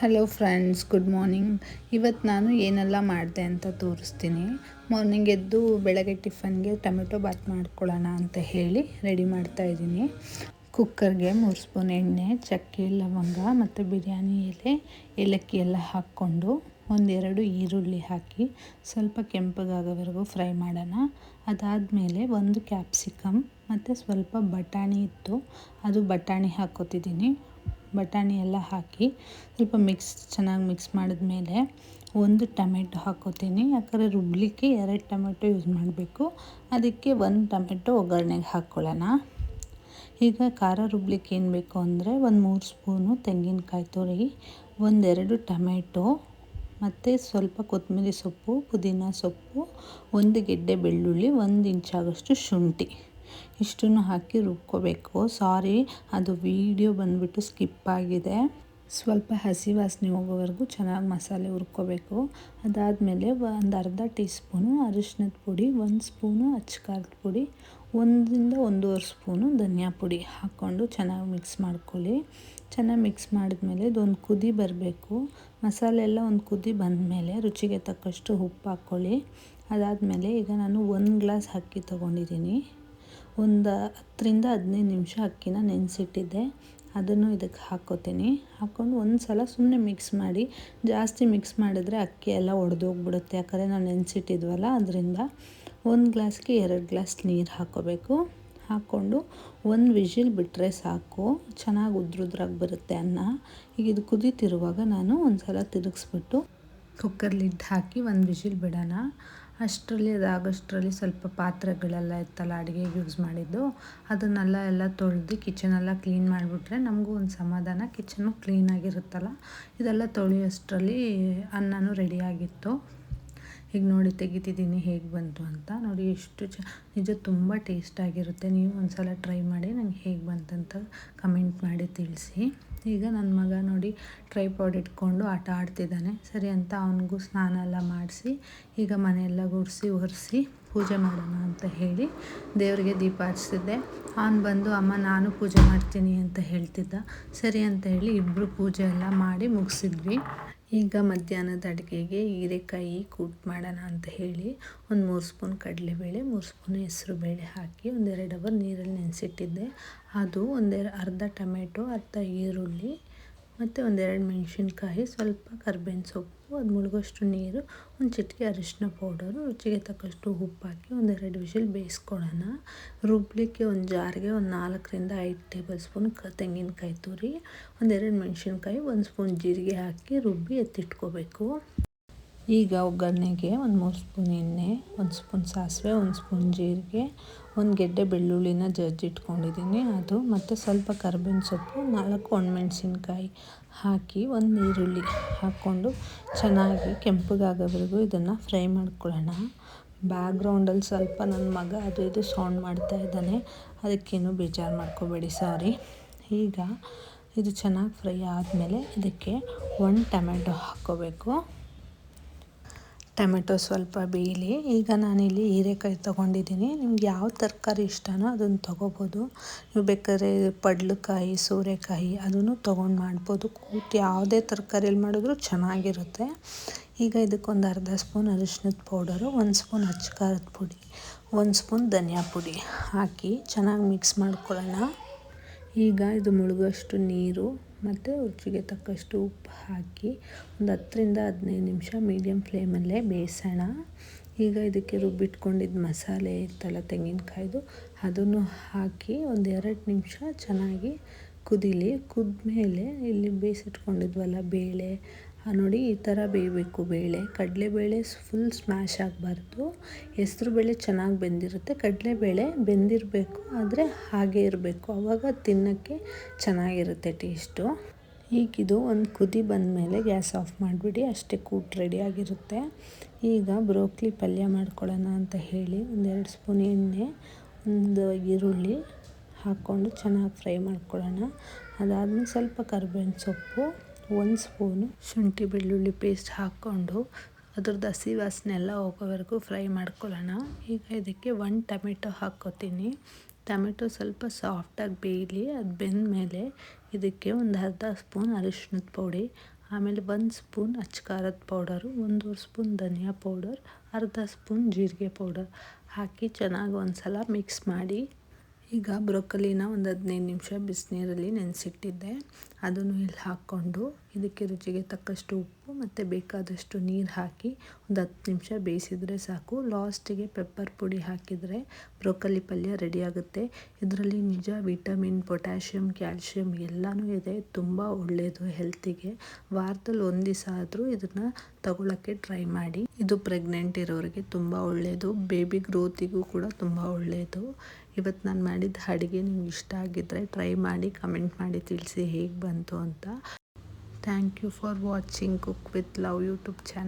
Hello friends good morning ಇವತ್ತು ನಾನು ಏನೆಲ್ಲ ಮಾಡಿದೆ ಅಂತ ತೋರಿಸ್ತೀನಿ. ಮಾರ್ನಿಂಗ್ ಎದ್ದು ಬೆಳಗ್ಗೆ ಟಿಫನ್ಗೆ ಟೊಮೆಟೊ ಬಾತ್ ಮಾಡ್ಕೊಳ್ಳೋಣ ಅಂತ ಹೇಳಿ ರೆಡಿ ಮಾಡ್ತಾ ಇದ್ದೀನಿ. ಕುಕ್ಕರ್ಗೆ ಮೂರು ಸ್ಪೂನ್ ಎಣ್ಣೆ, ಚಕ್ಕೆ, ಲವಂಗ ಮತ್ತು ಬಿರಿಯಾನಿ ಎಲೆ, ಏಲಕ್ಕಿ ಎಲ್ಲ ಹಾಕ್ಕೊಂಡು ಒಂದೆರಡು ಈರುಳ್ಳಿ ಹಾಕಿ ಸ್ವಲ್ಪ ಕೆಂಪಗಾಗೋವರೆಗೂ ಫ್ರೈ ಮಾಡೋಣ. ಅದಾದಮೇಲೆ ಒಂದು ಕ್ಯಾಪ್ಸಿಕಮ್ ಮತ್ತು ಸ್ವಲ್ಪ ಬಟಾಣಿ ಇತ್ತು. ಅದು ಬಟಾಣಿ ಹಾಕ್ಕೋತಿದ್ದೀನಿ. ಬಟಾಣಿ ಎಲ್ಲ ಹಾಕಿ ಸ್ವಲ್ಪ ಮಿಕ್ಸ್ ಚೆನ್ನಾಗಿ ಮಿಕ್ಸ್ ಮಾಡಿದ್ಮೇಲೆ ಒಂದು ಟೊಮೆಟೊ ಹಾಕೋತೀನಿ. ಯಾಕಂದರೆ ರುಬ್ಬಲಿಕ್ಕೆ ಎರಡು ಟೊಮೆಟೊ ಯೂಸ್ ಮಾಡಬೇಕು. ಅದಕ್ಕೆ ಒಂದು ಟೊಮೆಟೊ ಒಗ್ಗರಣೆಗೆ ಹಾಕ್ಕೊಳ್ಳೋಣ ಈಗ ಖಾರ ರುಬ್ಲಿಕ್ಕೆ ಏನು ಬೇಕು ಅಂದರೆ ಒಂದು ಮೂರು ಸ್ಪೂನು ತೆಂಗಿನಕಾಯಿ ತುರಿ ಒಂದೆರಡು ಟೊಮೆಟೊ, ಮತ್ತು ಸ್ವಲ್ಪ ಕೊತ್ತಂಬರಿ ಸೊಪ್ಪು, ಪುದೀನ ಸೊಪ್ಪು, ಒಂದು ಗೆಡ್ಡೆ ಬೆಳ್ಳುಳ್ಳಿ, ಒಂದು ಇಂಚಾಗಷ್ಟು ಶುಂಠಿ. ಇಷ್ಟನ್ನು ಹಾಕಿ ರುಬ್ಕೋಬೇಕು. ಸಾರಿ ಅದು ವೀಡಿಯೋ ಬಂದುಬಿಟ್ಟು ಸ್ಕಿಪ್ ಆಗಿದೆ. ಸ್ವಲ್ಪ ಹಸಿ ವಾಸನೆ ಹೋಗೋವರೆಗೂ ಚೆನ್ನಾಗಿ ಮಸಾಲೆ ಹುರ್ಕೋಬೇಕು. ಅದಾದಮೇಲೆ ಒಂದು ಅರ್ಧ ಟೀ ಸ್ಪೂನು ಅರಿಶಿನದ ಪುಡಿ, ಒಂದು ಸ್ಪೂನು ಅಚ್ಚಕಾರದ ಪುಡಿ, ಒಂದರಿಂದ ಒಂದೂವರೆ ಸ್ಪೂನು ಧನಿಯಾ ಪುಡಿ ಹಾಕ್ಕೊಂಡು ಚೆನ್ನಾಗಿ ಮಿಕ್ಸ್ ಮಾಡ್ಕೊಳ್ಳಿ. ಚೆನ್ನಾಗಿ ಮಿಕ್ಸ್ ಮಾಡಿದ್ಮೇಲೆ ಇದೊಂದು ಕುದಿ ಬರಬೇಕು. ಮಸಾಲೆ ಎಲ್ಲ ಒಂದು ಕುದಿ ಬಂದಮೇಲೆ ರುಚಿಗೆ ತಕ್ಕಷ್ಟು ಉಪ್ಪು ಹಾಕ್ಕೊಳ್ಳಿ. ಅದಾದಮೇಲೆ ಈಗ ನಾನು ಒಂದು ಗ್ಲಾಸ್ ಅಕ್ಕಿ ತೊಗೊಂಡಿದ್ದೀನಿ. ಒಂದು ಹತ್ತರಿಂದ ಹದಿನೈದು ನಿಮಿಷ ಅಕ್ಕಿನ ನೆನೆಸಿಟ್ಟಿದ್ದೆ. ಅದನ್ನು ಇದಕ್ಕೆ ಹಾಕ್ಕೋತೀನಿ ಹಾಕ್ಕೊಂಡು ಒಂದು ಸಲ ಸುಮ್ಮನೆ ಮಿಕ್ಸ್ ಮಾಡಿ, ಜಾಸ್ತಿ ಮಿಕ್ಸ್ ಮಾಡಿದ್ರೆ ಅಕ್ಕಿ ಎಲ್ಲ ಒಡೆದೋಗ್ಬಿಡುತ್ತೆ. ಯಾಕಂದರೆ ನಾವು ನೆನೆಸಿಟ್ಟಿದ್ವಲ್ಲ, ಅದರಿಂದ ಒಂದು ಗ್ಲಾಸ್ಗೆ ಎರಡು ಗ್ಲಾಸ್ ನೀರು ಹಾಕೋಬೇಕು. ಹಾಕ್ಕೊಂಡು ಒಂದು ವಿಷಿಲ್ ಬಿಟ್ಟರೆ ಸಾಕು. ಚೆನ್ನಾಗಿ ಉದ್ರುದ್ರಾಗಿ ಬರುತ್ತೆ ಅನ್ನ. ಈಗ ಇದು ಕುದೀತಿರುವಾಗ ನಾನು ಒಂದು ಸಲ ತಿರುಗಿಸ್ಬಿಟ್ಟು ಕುಕ್ಕರ್ ಲಿಡ್ ಹಾಕಿ ಒಂದು ವಿಷಿಲ್ ಬಿಡೋಣ. ಅಷ್ಟರಲ್ಲಿ ಅದಾಗೋಷ್ಟರಲ್ಲಿ ಸ್ವಲ್ಪ ಪಾತ್ರೆಗಳೆಲ್ಲ ಇತ್ತಲ್ಲ ಅಡುಗೆಗೆ ಯೂಸ್ ಮಾಡಿದ್ದು. ಅದನ್ನೆಲ್ಲ ಎಲ್ಲ ತೊಳೆದು ಕಿಚನೆಲ್ಲ ಕ್ಲೀನ್ ಮಾಡಿಬಿಟ್ರೆ ನಮಗೂ ಒಂದು ಸಮಾಧಾನ ಕಿಚನು ಕ್ಲೀನಾಗಿರುತ್ತಲ್ಲ ಇದೆಲ್ಲ ತೊಳೆಯೋಷ್ಟರಲ್ಲಿ ಅನ್ನನೂ ರೆಡಿಯಾಗಿತ್ತು ಈಗ ನೋಡಿ ತೆಗಿತಿದ್ದೀನಿ ಹೇಗೆ ಬಂತು ಅಂತ. ನೋಡಿ ಎಷ್ಟು ಚ, ನಿಜ ತುಂಬ ಟೇಸ್ಟಾಗಿರುತ್ತೆ ನೀವು ಒಂದು ಸಲ ಟ್ರೈ ಮಾಡಿ ನನಗೆ ಹೇಗೆ ಬಂತಂತ ಕಮೆಂಟ್ ಮಾಡಿ ತಿಳಿಸಿ. ಈಗ ನನ್ನ ಮಗ ನೋಡಿ ಟ್ರೈಪಾಡ್ ಇಟ್ಕೊಂಡು ಆಟ ಆಡ್ತಿದ್ದಾನೆ. ಸರಿ ಅಂತ ಅವನಿಗೂ ಸ್ನಾನ ಎಲ್ಲ ಮಾಡಿಸಿ, ಈಗ ಮನೆಯೆಲ್ಲ ಗುಡಿಸಿ ಒರೆಸಿ ಪೂಜೆ ಮಾಡೋಣ ಅಂತ ಹೇಳಿ ದೇವರಿಗೆ ದೀಪ ಹಚ್ಚಿದ್ದೆ ಅವನು ಬಂದು, ಅಮ್ಮ, ನಾನು ಪೂಜೆ ಮಾಡ್ತೀನಿ ಅಂತ ಹೇಳ್ತಿದ್ದ. ಸರಿ ಅಂತ ಹೇಳಿ ಇಬ್ಬರು ಪೂಜೆ ಎಲ್ಲ ಮಾಡಿ ಮುಗಿಸಿದ್ವಿ. ಈಗ ಮಧ್ಯಾಹ್ನದ ಅಡುಗೆಗೆ ಹೀರೆಕಾಯಿ ಕೂಟ್ ಮಾಡೋಣ ಅಂತ ಹೇಳಿ ಒಂದು ಮೂರು ಸ್ಪೂನ್ ಕಡಲೆಬೇಳೆ, ಮೂರು ಸ್ಪೂನ್ ಹೆಸರು ಬೇಳೆ ಹಾಕಿ ಒಂದೆರಡು ಅವರ್ ನೀರಲ್ಲಿ ನೆನೆಸಿಟ್ಟಿದ್ದೆ. ಅದು ಒಂದೆರಡು ಅರ್ಧ ಟೊಮೆಟೊ, ಅರ್ಧ ಈರುಳ್ಳಿ ಮತ್ತು ಒಂದೆರಡು ಮೆಣಸಿನ್ಕಾಯಿ, ಸ್ವಲ್ಪ ಕರ್ಬೇವಿನ ಸೊಪ್ಪು, ಅದು ಮುಳುಗೋಷ್ಟು ನೀರು, ಒಂದು ಚಿಟಿಕೆ ಅರಿಶಿನ ಪೌಡರು ರುಚಿಗೆ ತಕ್ಕಷ್ಟು ಉಪ್ಪು ಹಾಕಿ ಒಂದೆರಡು ವಿಷಲ್ ಬೇಯಿಸ್ಕೊಳ್ಳೋಣ ರುಬ್ಬಲಿಕ್ಕೆ ಒಂದು ಜಾರಿಗೆ ಒಂದು ನಾಲ್ಕರಿಂದ ಐದು ಟೇಬಲ್ ಸ್ಪೂನ್ ಕ ತೆಂಗಿನಕಾಯಿ ತುರಿ, ಒಂದೆರಡು ಮೆಣಸಿನ್ಕಾಯಿ, ಒಂದು ಸ್ಪೂನ್ ಜೀರಿಗೆ ಹಾಕಿ ರುಬ್ಬಿ ಎತ್ತಿಟ್ಕೋಬೇಕು. ಈಗ ಒಗ್ಗರಣೆಗೆ ಒಂದು ಮೂರು ಸ್ಪೂನ್ ಎಣ್ಣೆ, ಒಂದು ಸ್ಪೂನ್ ಸಾಸಿವೆ, ಒಂದು ಸ್ಪೂನ್ ಜೀರಿಗೆ, ಒಂದು ಗೆಡ್ಡೆ ಬೆಳ್ಳುಳ್ಳಿನ ಜಜ್ಜಿಟ್ಕೊಂಡಿದ್ದೀನಿ ಅದು ಮತ್ತು ಸ್ವಲ್ಪ ಕರ್ಬೇವಿನ ಸೊಪ್ಪು, ನಾಲ್ಕು ಒಣಮೆಣ್ಸಿನ್ಕಾಯಿ ಹಾಕಿ ಒಂದು ಈರುಳ್ಳಿ ಹಾಕ್ಕೊಂಡು ಚೆನ್ನಾಗಿ ಕೆಂಪಗಾಗೋವರೆಗೂ ಇದನ್ನು ಫ್ರೈ ಮಾಡ್ಕೊಳ್ಳೋಣ. ಬ್ಯಾಕ್ಗ್ರೌಂಡಲ್ಲಿ ಸ್ವಲ್ಪ ನನ್ನ ಮಗ ಅದು ಇದು ಸೌಂಡ್ ಮಾಡ್ತಾ ಇದ್ದಾನೆ. ಅದಕ್ಕೇನು ಬೇಜಾರು ಮಾಡ್ಕೋಬೇಡಿ, ಸಾರಿ. ಈಗ ಇದು ಚೆನ್ನಾಗಿ ಫ್ರೈ ಆದಮೇಲೆ ಇದಕ್ಕೆ ಒಂದು ಟೊಮೆಟೊ ಹಾಕ್ಕೋಬೇಕು. ಟೊಮೆಟೊ ಸ್ವಲ್ಪ ಬೇಯಲಿ. ಈಗ ನಾನಿಲ್ಲಿ ಹೀರೆಕಾಯಿ ತೊಗೊಂಡಿದ್ದೀನಿ. ನಿಮ್ಗೆ ಯಾವ ತರಕಾರಿ ಇಷ್ಟನೋ ಅದನ್ನು ತೊಗೋಬೋದು. ನೀವು ಬೇಕಾದ್ರೆ ಪಡ್ಲಕಾಯಿ, ಸೋರೆಕಾಯಿ ಅದನ್ನು ತೊಗೊಂಡು ಮಾಡ್ಬೋದು. ಕೂತು ಯಾವುದೇ ತರಕಾರಿಯಲ್ಲಿ ಮಾಡಿದ್ರು ಚೆನ್ನಾಗಿರುತ್ತೆ. ಈಗ ಇದಕ್ಕೊಂದು ಅರ್ಧ ಸ್ಪೂನ್ ಅರಿಶಿನದ ಪೌಡರು, ಒಂದು ಸ್ಪೂನ್ ಅಚ್ಚ ಪುಡಿ, ಒಂದು ಸ್ಪೂನ್ ಧನಿಯಾ ಪುಡಿ ಹಾಕಿ ಚೆನ್ನಾಗಿ ಮಿಕ್ಸ್ ಮಾಡ್ಕೊಳ್ಳೋಣ. ಈಗ ಇದು ಮುಳುಗೋಷ್ಟು ನೀರು ಮತ್ತು ರುಚಿಗೆ ತಕ್ಕಷ್ಟು ಉಪ್ಪು ಹಾಕಿ ಒಂದು ಹತ್ತರಿಂದ ಹದಿನೈದು ನಿಮಿಷ ಮೀಡಿಯಮ್ ಫ್ಲೇಮಲ್ಲೇ ಬೇಯಿಸೋಣ. ಈಗ ಇದಕ್ಕೆ ರುಬ್ಬಿಟ್ಕೊಂಡಿದ್ದ ಮಸಾಲೆ, ಇತ್ತಲ್ಲ ತೆಂಗಿನಕಾಯ್ದು, ಅದನ್ನು ಹಾಕಿ ಒಂದು ಎರಡು ನಿಮಿಷ ಚೆನ್ನಾಗಿ ಕುದೀಲಿ. ಕುದ್ಮೇಲೆ ಇಲ್ಲಿ ಬೇಯಿಸಿಟ್ಕೊಂಡಿದ್ವಲ್ಲ, ಬೇಳೆ ನೋಡಿ ಈ ಥರ ಬೇಯಬೇಕು ಬೇಳೆ. ಕಡಲೆಬೇಳೆ ಫುಲ್ ಸ್ಮ್ಯಾಶ್ ಆಗಬಾರ್ದು. ಹೆಸ್ರು ಬೇಳೆ ಚೆನ್ನಾಗಿ ಬೆಂದಿರುತ್ತೆ. ಕಡಲೆಬೇಳೆ ಬೆಂದಿರಬೇಕು, ಆದರೆ ಹಾಗೆ ಇರಬೇಕು. ಆವಾಗ ತಿನ್ನೋಕ್ಕೆ ಚೆನ್ನಾಗಿರುತ್ತೆ ಟೇಸ್ಟು ಈಗಿದು ಒಂದು ಕುದಿ ಬಂದಮೇಲೆ ಗ್ಯಾಸ್ ಆಫ್ ಮಾಡಿಬಿಡಿ, ಅಷ್ಟೇ ಕೂಟ್ ರೆಡಿಯಾಗಿರುತ್ತೆ ಈಗ ಬ್ರೋಕ್ಲಿ ಪಲ್ಯ ಮಾಡ್ಕೊಳ್ಳೋಣ ಅಂತ ಹೇಳಿ ಒಂದೆರಡು ಸ್ಪೂನ್ ಎಣ್ಣೆ, ಒಂದು ಈರುಳ್ಳಿ ಹಾಕ್ಕೊಂಡು ಚೆನ್ನಾಗಿ ಫ್ರೈ ಮಾಡ್ಕೊಳ್ಳೋಣ. ಅದಾದಮೇಲೆ ಸ್ವಲ್ಪ ಕರ್ಬೇವಿನ ಸೊಪ್ಪು ಒಂದು ಸ್ಪೂನು ಶುಂಠಿ ಬೆಳ್ಳುಳ್ಳಿ ಪೇಸ್ಟ್ ಹಾಕ್ಕೊಂಡು ಅದ್ರದ್ದು ಹಸಿ ವಾಸನೆ ಎಲ್ಲ ಹೋಗೋವರೆಗೂ ಫ್ರೈ ಮಾಡ್ಕೊಳ್ಳೋಣ. ಈಗ ಇದಕ್ಕೆ ಒಂದು ಟೊಮೆಟೊ ಹಾಕ್ಕೋತೀನಿ. ಟೊಮೆಟೊ ಸ್ವಲ್ಪ ಸಾಫ್ಟಾಗಿ ಬೇಯಲಿ, ಅದು ಬೆಂದ ಮೇಲೆ ಇದಕ್ಕೆ ಒಂದು ಅರ್ಧ ಸ್ಪೂನ್ ಅರಿಶಿನದ ಪೌಡಿ, ಆಮೇಲೆ ಒಂದು ಸ್ಪೂನ್ ಅಚ್ಕಾರದ ಪೌಡರು, ಒಂದೂವರೆ ಸ್ಪೂನ್ ಧನಿಯಾ ಪೌಡರ್, ಅರ್ಧ ಸ್ಪೂನ್ ಜೀರಿಗೆ ಪೌಡರ್ ಹಾಕಿ ಚೆನ್ನಾಗಿ ಒಂದು ಸಲ ಮಿಕ್ಸ್ ಮಾಡಿ ಈಗ ಬ್ರೊಕೊಲಿನ ಒಂದು ಹದಿನೈದು ನಿಮಿಷ ಬಿಸಿನೀರಲ್ಲಿ ನೆನೆಸಿಟ್ಟಿದ್ದೆ. ಅದನ್ನು ಇಲ್ಲಿ ಹಾಕ್ಕೊಂಡು ಇದಕ್ಕೆ ರುಚಿಗೆ ತಕ್ಕಷ್ಟು ಉಪ್ಪು ಮತ್ತು ಬೇಕಾದಷ್ಟು ನೀರು ಹಾಕಿ ಒಂದು ಹತ್ತು ನಿಮಿಷ ಬೇಯಿಸಿದರೆ ಸಾಕು. ಲಾಸ್ಟಿಗೆ ಪೆಪ್ಪರ್ ಪುಡಿ ಹಾಕಿದರೆ ಬ್ರೋಕಲಿ ಪಲ್ಯ ರೆಡಿಯಾಗುತ್ತೆ ಇದರಲ್ಲಿ ನಿಜ ವಿಟಮಿನ್ ಪೊಟ್ಯಾಷಿಯಮ್ ಕ್ಯಾಲ್ಶಿಯಮ್ ಎಲ್ಲನೂ ಇದೆ. ತುಂಬ ಒಳ್ಳೆಯದು ಹೆಲ್ತಿಗೆ ವಾರದಲ್ಲಿ ಒಂದು ದಿವಸ ಆದರೂ ಇದನ್ನು ತಗೊಳ್ಳೋಕ್ಕೆ ಟ್ರೈ ಮಾಡಿ. ಇದು ಪ್ರೆಗ್ನೆಂಟ್ ಇರೋರಿಗೆ ತುಂಬ ಒಳ್ಳೆಯದು ಬೇಬಿ ಗ್ರೋತಿಗೂ ಕೂಡ ತುಂಬ ಒಳ್ಳೆಯದು ಇವತ್ತು ನಾನು ಮಾಡಿದ ಅಡುಗೆ ನಿಮ್ಗೆ ಇಷ್ಟ ಆಗಿದ್ದರೆ ಟ್ರೈ ಮಾಡಿ ಕಮೆಂಟ್ ಮಾಡಿ ತಿಳಿಸಿ ಹೇಗೆ ಬಂತು ಅಂತ. Thank you for watching Cook with Love YouTube channel.